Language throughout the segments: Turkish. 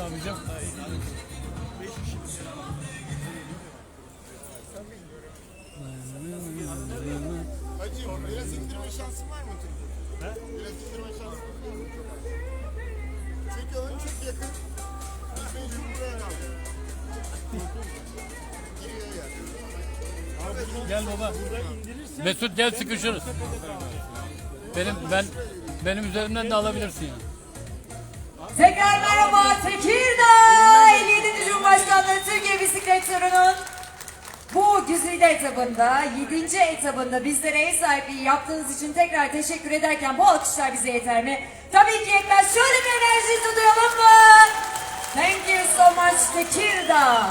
Abicim. Hacı biraz indirme şansın var mı Türkiye? Biraz indirme şansın. Çünkü ön yakın. Yani. Gel baba. Mesut gel sıkışırız. Benim ben benim üzerimden de alabilirsin ya. Tekrar merhaba Tekirdağ 57. Cumhurbaşkanlığı Türkiye Bisiklet Turu'nun bu güzide etabında, 7. etabında bizlere ev sahipliği yaptığınız için tekrar teşekkür ederken bu alkışlar bize yeter mi? Tabii ki yetmez. Şöyle bir enerji duyalım mı? Thank you so much Tekirdağ.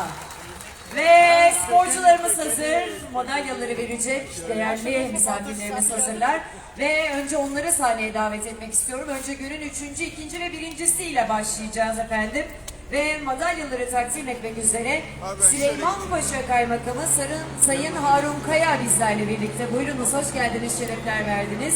Ve sporcularımız hazır. Madalyaları verecek değerli misafirlerimiz hazırlar. Ve önce onları sahneye davet etmek istiyorum. Önce günün üçüncü, ikinci ve birincisiyle başlayacağız efendim. Ve madalyaları takdim etmek üzere Süleyman Paşa Kaymakamı Sarın, Sayın Harun Kaya bizlerle birlikte. Buyurunuz, hoş geldiniz, şerefler verdiniz.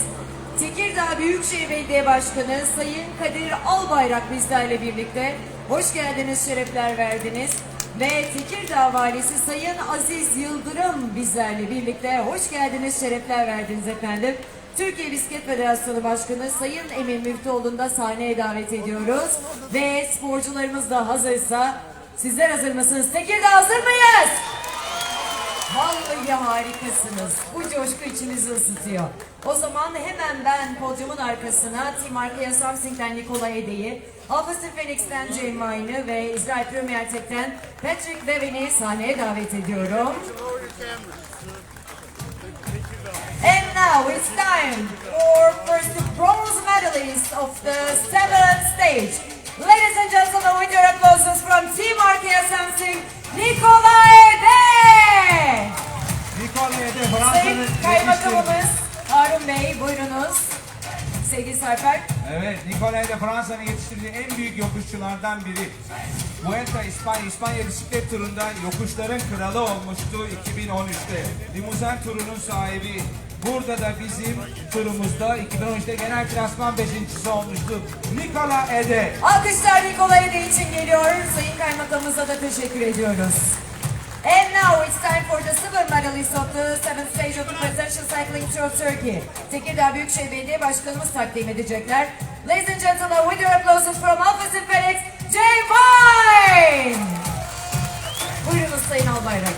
Tekirdağ Büyükşehir Belediye Başkanı Sayın Kadir Albayrak bizlerle birlikte. Hoş geldiniz, şerefler verdiniz. Ve Tekirdağ Valisi Sayın Aziz Yıldırım bizlerle birlikte. Hoş geldiniz, şerefler verdiniz efendim. Türkiye Bisiklet Federasyonu Başkanı Sayın Emin Müftüoğlu'nu da sahneye davet ediyoruz. Ve sporcularımız da hazırsa, sizler hazır mısınız? Tekirdağ hazır mıyız? Vallahi harikasınız. Bu coşku içimizi ısıtıyor. O zaman hemen ben podyumun arkasına Team Arkaya Samsung'den Nikola Ede'yi, Alpha Phoenix'ten Jane Vine'ı ve İsrail Premier Tech'ten Patrick Bevin'i sahneye davet ediyorum. And now it's time for first bronze medalist of the seventh stage. Ladies and gentlemen, with your applauses Evet, Nikola'ya Fransa'nın yetiştirdiği en büyük yokuşçulardan biri. Vuelta İspanya, İspanya bisiklet turunda yokuşların kralı olmuştu 2013'te. Limuzin turunun sahibi. Burada da bizim turumuzda 2013'te genel klasman 5.si olmuştu. Nikola Ede. Alkışlar Nikola Ede için geliyor. Sayın Kaymakamımıza da teşekkür ediyoruz. And now it's time for the silver medalist of the seventh stage of the Presidential Cycling Tour Turkey. Tekirdağ Büyükşehir Belediye Başkanımız takdim edecekler. Ladies and gentlemen, with your applauses from Alpha Synfenix, Jay Vine! Buyurunuz Sayın Albayrak.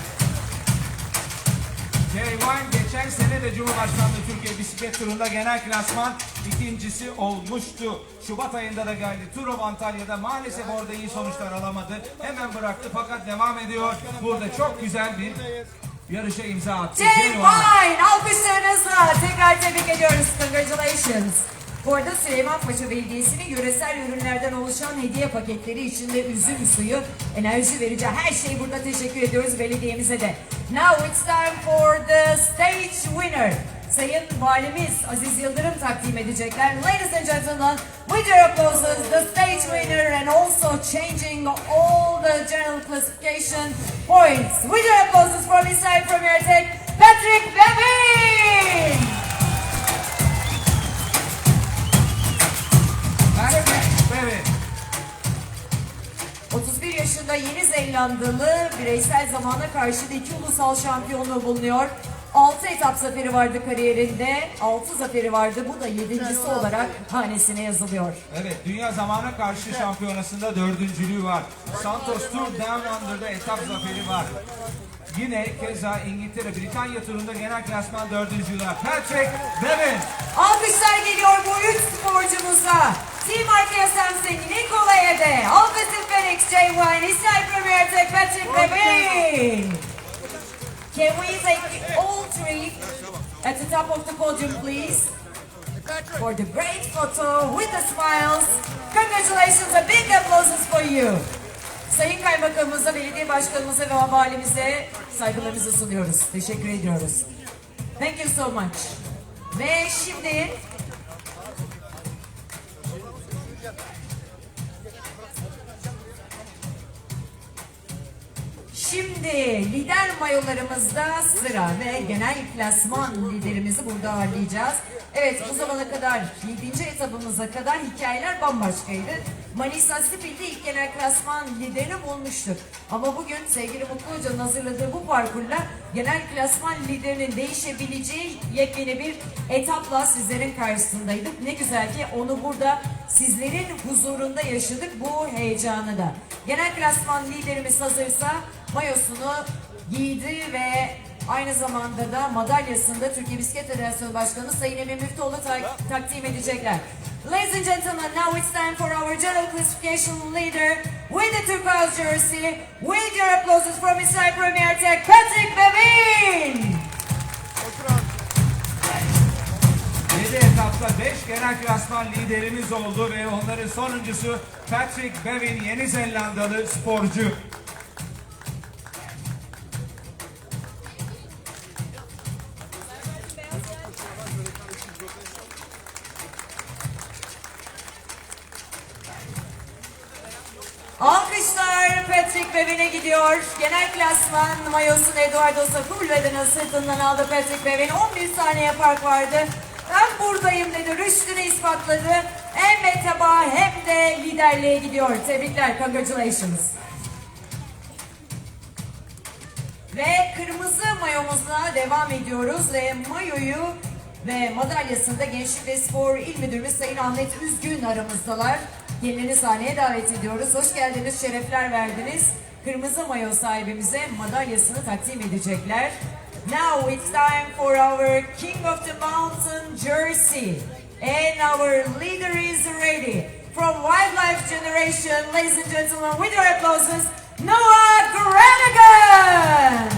J1 geçen sene de Cumhurbaşkanlığı Türkiye Bisiklet Turu'nda genel klasman ikincisi olmuştu. Şubat ayında da geldi. Tur of Antalya'da maalesef orada iyi sonuçlar alamadı. Hemen bıraktı fakat devam ediyor. Burada çok güzel bir yarışa imza attı. J1. Vine! Alkışlarınızla tekrar tebrik ediyoruz. Congratulations. Bu arada Süleymanpaşa Belediyesi'nin yöresel ürünlerden oluşan hediye paketleri içinde üzüm suyu, enerji verici her şey burada teşekkür ediyoruz belediyemize de. Now it's time for the stage winner. Sayın Valimiz Aziz Yıldırım takdim edecekler. Ladies and gentlemen, with your applauses, the stage winner and also changing all the general classification points. With your applauses from Israel Premier Tech, Patrick Bevin! Evet. 31 yaşında Yeni Zelandalı bireysel zamana karşı da iki ulusal şampiyonluğu bulunuyor. 6 etap zaferi vardı kariyerinde. 6 zaferi vardı. Bu da yedincisi olarak hanesine yazılıyor. Evet, Dünya Zamana Karşı Şampiyonası'nda dördüncülüğü var. Santos Tour Down Under'da etap zaferi var. Yine keza İngiltere, Britanya turunda genel klasman dördüncülüğü var. Patrick Bevin. Alkışlar geliyor bu üç sporcumuza. Team Arkea Samsung, Nikola Ede, Alpecin Phoenix, Jay Wine, İsrail Premier Tech, Patrick Bevin. Can we take all three at the top of the podium, please? For the great photo with the smiles. Congratulations and big applauses for you. Sayın Kaymakamımıza, Belediye Başkanımıza ve Valimize saygılarımızı sunuyoruz. Teşekkür ediyoruz. Thank you so much. Ve şimdi Şimdi lider mayolarımızda sıra ve genel klasman liderimizi burada ağırlayacağız. Evet bu zamana kadar 7. etabımıza kadar hikayeler bambaşkaydı. Manisa Spil'de ilk genel klasman liderini bulmuştuk. Ama bugün sevgili Mutlu Hoca'nın hazırladığı bu parkurla genel klasman liderinin değişebileceği yepyeni bir etapla sizlerin karşısındaydık. Ne güzel ki onu burada sizlerin huzurunda yaşadık bu heyecanı da. Genel klasman liderimiz hazırsa mayosunu giydi ve aynı zamanda da madalyasını da Türkiye Bisiklet Federasyonu Başkanı Sayın Emin Müftüoğlu ta- takdim edecekler. Ladies and gentlemen, now it's time for our general classification leader with the turquoise jersey, with your applauses from inside Premier Tech, Patrick Bevin! 7 etapta 5 genel klasman liderimiz oldu ve onların sonuncusu Patrick Bevin Yeni Zelandalı sporcu. Gidiyor. Genel klasman mayosunu Eduardo Sepulveda'nın sırtından aldı Patrick Bevin. 11 saniye fark vardı. Ben buradayım dedi. Rüştünü ispatladı. Hem etaba hem de liderliğe gidiyor. Tebrikler. Congratulations. Ve kırmızı mayomuzla devam ediyoruz ve mayoyu ve madalyasını da Gençlik ve Spor İl Müdürümüz Sayın Ahmet Üzgün aramızdalar. Kendilerini sahneye davet ediyoruz. Hoş geldiniz, şerefler verdiniz. Kırmızı mayo sahibimize madalyasını takdim edecekler. Now it's time for our King of the Mountain jersey. And our leader is ready. From Wildlife Generation, ladies and gentlemen, with your applauses, Noah Granigan!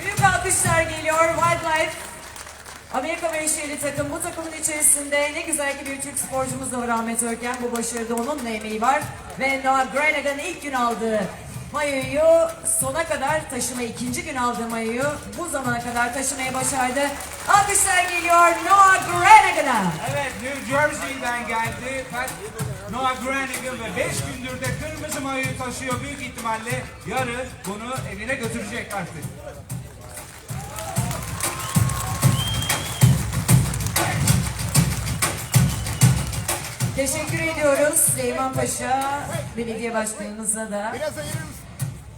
Büyük alkışlar geliyor. Wildlife Amerika menşeli takım. Bu takımın içerisinde ne güzel ki bir Türk sporcumuz da var Ahmet Örken. Bu başarıda onun da emeği var. Ve Noah Granigan ilk gün aldığı mayoyu sona kadar taşıma, ikinci gün aldığı mayoyu bu zamana kadar taşımayı başardı. Alkışlar geliyor Noah Granigan'a. Evet New Jersey'den geldi. Noah Granigan ve 5 gündür de kırmızı mayoyu taşıyor. Büyük ihtimalle yarın bunu evine götürecek artık. Teşekkür ediyoruz Süleyman Paşa Belediye Başkanımıza da.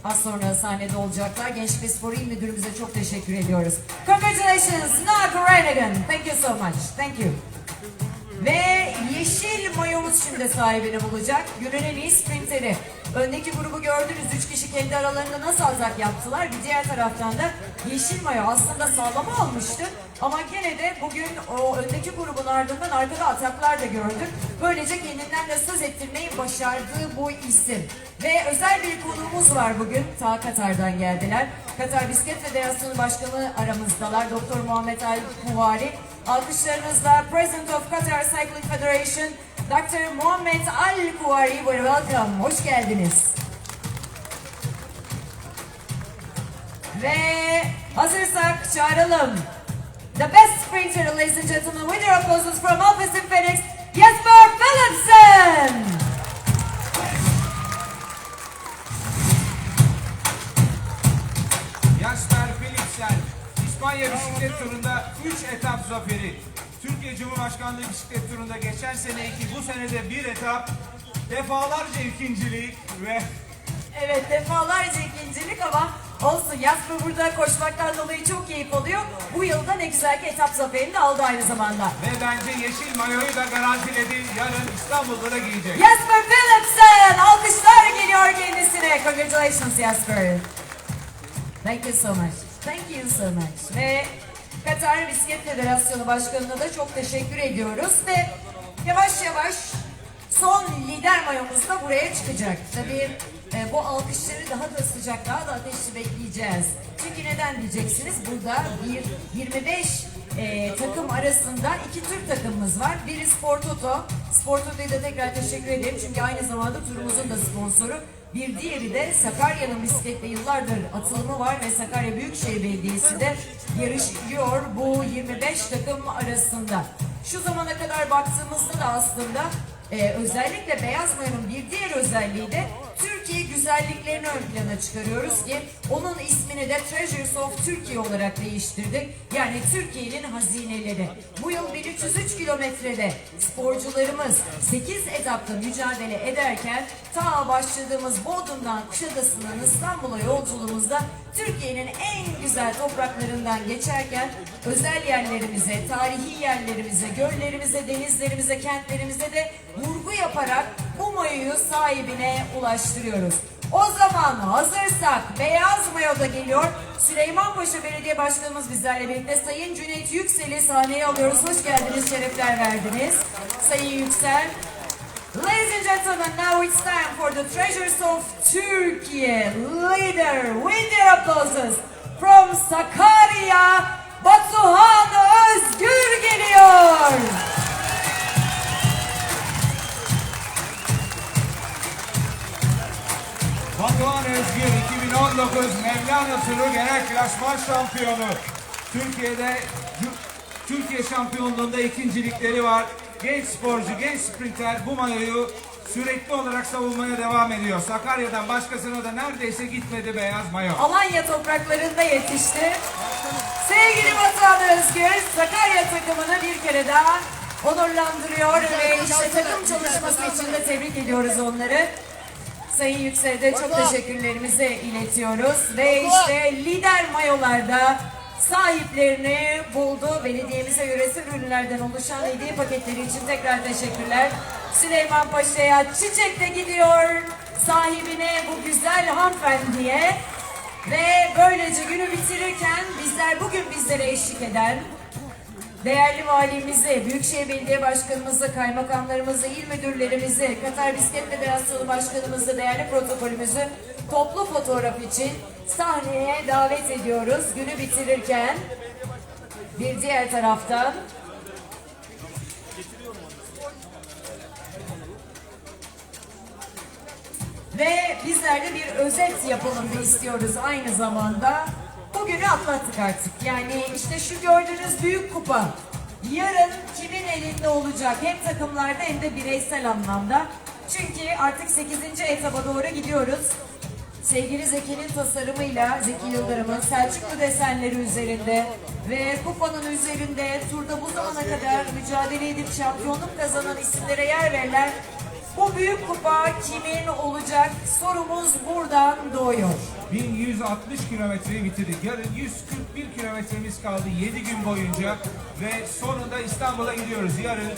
Az sonra sahnede olacaklar. Gençlik ve Spor İl Müdürümüze çok teşekkür ediyoruz. Congratulations, Noah Granigan. Thank you so much. Thank you. Ve yeşil mayomuz şimdi sahibini bulacak. Günün en iyi sprinteri. Öndeki grubu gördünüz. Üç kişi kendi aralarında nasıl atak yaptılar. Bir diğer taraftan da yeşil mayo aslında sağlama almıştı. Ama gene de bugün o öndeki grubun ardından arkada ataklar da gördük. Böylece kendinden de söz ettirmeyi başardığı bu isim. Ve özel bir konuğumuz var bugün. Ta Katar'dan geldiler. Katar Bisiklet Federasyonu Başkanı aramızdalar. Doktor Muhammed Al Kuvari. Alkışlarınızla President of Qatar Cycling Federation Dr. Muhammed Al Kuvari. Welcome. Hoş geldiniz. Ve hazırsak çağıralım. The best sprinter, ladies and gentlemen, with your applauses from Office in Phoenix, Jesper Philipsen. Jasper Philipsen İspanya bisiklet turunda 3 etap zaferi. Türkiye Cumhurbaşkanlığı bisiklet turunda geçen seneki bu senede bir etap defalarca ikincilik ve Evet defalarca ikincilik ama olsun Jasper burada koşmaktan dolayı çok keyif alıyor. Bu yılda ne güzel ki etap zaferini de aldı aynı zamanda. ve bence yeşil mayoyu da garantiledi. Yarın İstanbul'da da giyecek. Jasper Philipsen! Alkışlar geliyor kendisine. Congratulations Jasper. Thank you so much. Thank you so much. Ve Katar Bisiklet Federasyonu Başkanı'na da çok teşekkür ediyoruz ve yavaş yavaş son lider mayomuz da buraya çıkacak. Tabii e, bu alkışları daha da sıcak, daha da ateşli bekleyeceğiz. Çünkü neden diyeceksiniz? Burada bir 25 e, takım arasında iki Türk takımımız var. Biri Spor Toto. Spor Toto'ya da tekrar teşekkür ederim. Çünkü aynı zamanda turumuzun da sponsoru. Bir diğeri de Sakarya'nın bisikletle yıllardır atılımı var ve Sakarya Büyükşehir Belediyesi de yarışıyor bu 25 takım arasında. Şu zamana kadar baktığımızda da aslında e, özellikle beyaz mayonun bir diğer özelliği de güzelliklerini ön plana çıkarıyoruz ki onun ismini de Treasures of Türkiye olarak değiştirdik. Yani Türkiye'nin hazineleri. Bu yıl 1303 kilometrede sporcularımız 8 etapta mücadele ederken ta başladığımız Bodrum'dan Kuşadası'ndan İstanbul'a yolculuğumuzda Türkiye'nin en güzel topraklarından geçerken özel yerlerimize, tarihi yerlerimize, göllerimize, denizlerimize, kentlerimize de vurgu yaparak bu mayoyu sahibine ulaştırıyoruz. O zaman hazırsak beyaz mayo da geliyor. Süleymanpaşa Belediye Başkanımız bizlerle birlikte Sayın Cüneyt Yüksel'i sahneye alıyoruz. Hoş geldiniz, şerefler verdiniz. Sayın Yüksel. Ladies and gentlemen, now it's time for the treasures of Turkey leader with your applauses from Sakarya, Batuhan Özgür geliyor. Batuhan Özgür 2019 Mevlana Turu Genel Klasman Şampiyonu. Türkiye'de Türkiye şampiyonluğunda ikincilikleri var. Genç sporcu, genç sprinter bu mayoyu sürekli olarak savunmaya devam ediyor. Sakarya'dan başkasına da neredeyse gitmedi beyaz mayo. Alanya topraklarında yetişti. Sevgili Batuhan Özgür, Sakarya takımını bir kere daha onurlandırıyor ve işte takım çalışması için de tebrik ediyoruz onları. Sayın Yüksel'e de çok teşekkürlerimizi iletiyoruz. Ve işte lider mayolarda sahiplerini buldu. Belediyemize yöresel ürünlerden oluşan hediye paketleri için tekrar teşekkürler. Süleyman Paşa'ya çiçek de gidiyor sahibine bu güzel hanımefendiye. Ve böylece günü bitirirken bizler bugün bizlere eşlik eden Değerli valimizi, Büyükşehir Belediye Başkanımızı, kaymakamlarımızı, il müdürlerimizi, Katar Bisiklet Federasyonu Başkanımızı, değerli protokolümüzü toplu fotoğraf için sahneye davet ediyoruz. Günü bitirirken bir diğer taraftan Ve bizler de bir özet yapalım istiyoruz aynı zamanda. Bugünü atlattık artık. Yani işte şu gördüğünüz büyük kupa. Yarın kimin elinde olacak hem takımlarda hem de bireysel anlamda. Çünkü artık 8. etaba doğru gidiyoruz. Sevgili Zeki'nin tasarımıyla Zeki Yıldırım'ın Selçuklu desenleri üzerinde ve kupanın üzerinde turda bu zamana kadar mücadele edip şampiyonluk kazanan isimlere yer verilen bu büyük kupa kimin olacak sorumuz buradan doğuyor. 1160 kilometreyi bitirdik. Yarın 141 kilometremiz kaldı 7 gün boyunca ve sonunda İstanbul'a gidiyoruz. Yarın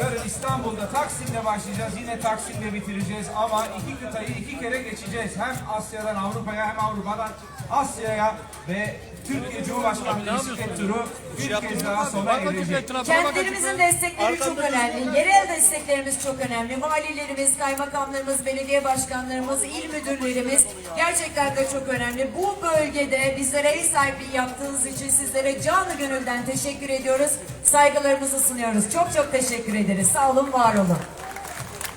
yarın İstanbul'da Taksim'de başlayacağız. Yine Taksim'de bitireceğiz ama iki kıtayı iki kere geçeceğiz. Hem Asya'dan Avrupa'ya hem Avrupa'dan Asya'ya ve Türkiye Cumhurbaşkanlığı bisiklet turu bir kez daha sona erecek. Kentlerimizin destekleri çok önemli. Yerel desteklerimiz çok önemli. Valilerimiz, kaymakamlarımız, belediye başkanlarımız, il müdürlerimiz gerçekten de çok önemli. Bu bölgede bizlere ev sahipliği yaptığınız için sizlere canı gönülden teşekkür ediyoruz. Saygılarımızı sunuyoruz. Çok çok teşekkür ederiz. Sağ olun, var olun.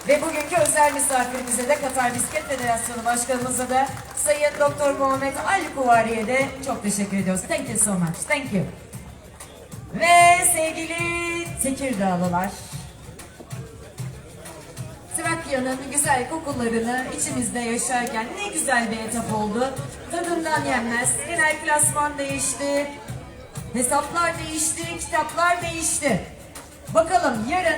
Ve bugünkü özel misafirimize de Katar Bisiklet Federasyonu Başkanımıza da Sayın Doktor Muhammed Ali Kuvari'ye de çok teşekkür ediyoruz. Thank you so much. Thank you. Ve sevgili Tekirdağlılar, Trakya'nın güzel kokularını içimizde yaşarken ne güzel bir etap oldu. Tadından yenmez. Genel klasman değişti. Hesaplar değişti, kitaplar değişti. Bakalım yarın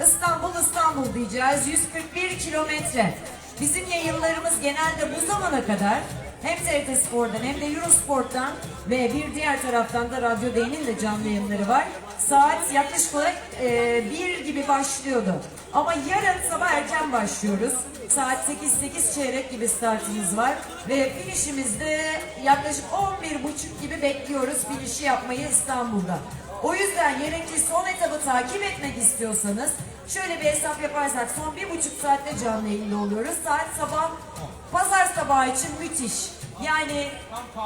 İstanbul İstanbul diyeceğiz. 141 kilometre. Bizim yayınlarımız genelde bu zamana kadar hem TRT Spor'dan hem de Eurosport'tan ve bir diğer taraftan da Radyo D'nin de canlı yayınları var. Saat yaklaşık olarak e, 1 gibi başlıyordu. Ama yarın sabah erken başlıyoruz. Saat 8 8 çeyrek gibi startımız var ve finişimizde yaklaşık 11.30 gibi bekliyoruz finişi yapmayı İstanbul'da. O yüzden yarınki son etabı takip etmek istiyorsanız şöyle bir hesap yaparsak son bir buçuk saatte canlı yayında oluyoruz. Saat sabah pazar sabahı için müthiş. Yani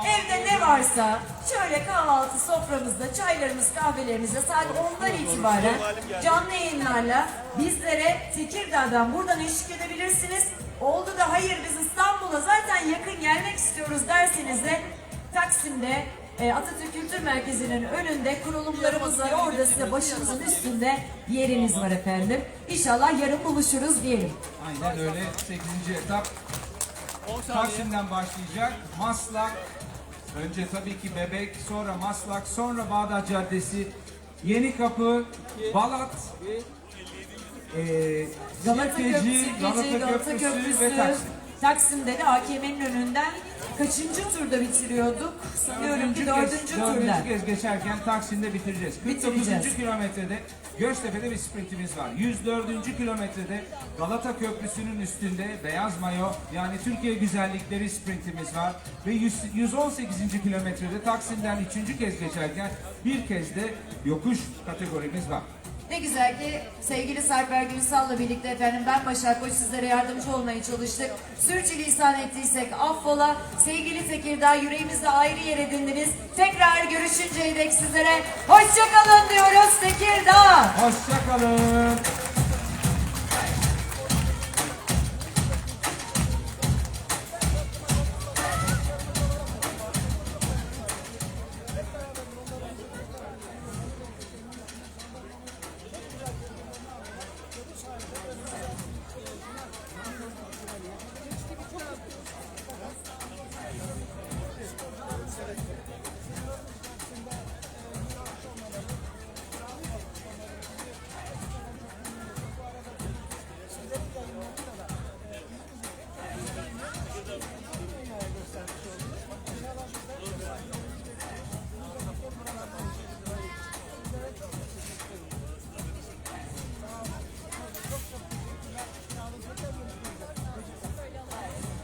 evde ne varsa şöyle kahvaltı soframızda çaylarımız kahvelerimizde saat 10'dan itibaren canlı yayınlarla bizlere Tekirdağ'dan buradan eşlik edebilirsiniz. Oldu da hayır biz İstanbul'a zaten yakın gelmek istiyoruz derseniz de Taksim'de Atatürk Kültür Merkezi'nin önünde kurulumlarımız var. Orada size başımızın üstünde yeriniz var efendim. İnşallah yarın buluşuruz diyelim. Aynen öyle 8. etap Taksim'den başlayacak. Maslak, önce tabii ki Bebek, sonra Maslak, sonra Bağdat Caddesi, Yeni Kapı, Balat, eee Galata Sirkeci, Köprüsü, Galata, Galata Köprüsü, ve Taksim. Taksim'de de AKM'nin önünden kaçıncı turda bitiriyorduk? Sanıyorum ki dördüncü turda. Dördüncü kez geçerken Taksim'de bitireceğiz. 49. Bitireceğiz. kilometrede Göztepe'de bir sprintimiz var. 104. kilometrede Galata Köprüsü'nün üstünde Beyaz Mayo yani Türkiye Güzellikleri sprintimiz var. Ve 100 118. kilometrede Taksim'den üçüncü kez geçerken bir kez de yokuş kategorimiz var. Ne güzel ki sevgili Sarper Günsal'la birlikte efendim ben Başak Koç sizlere yardımcı olmaya çalıştık. Sürçülisan ettiysek affola. Sevgili Tekirdağ yüreğimizde ayrı yer edindiniz. Tekrar görüşünceye dek sizlere hoşçakalın diyoruz Tekirdağ. Hoşçakalın.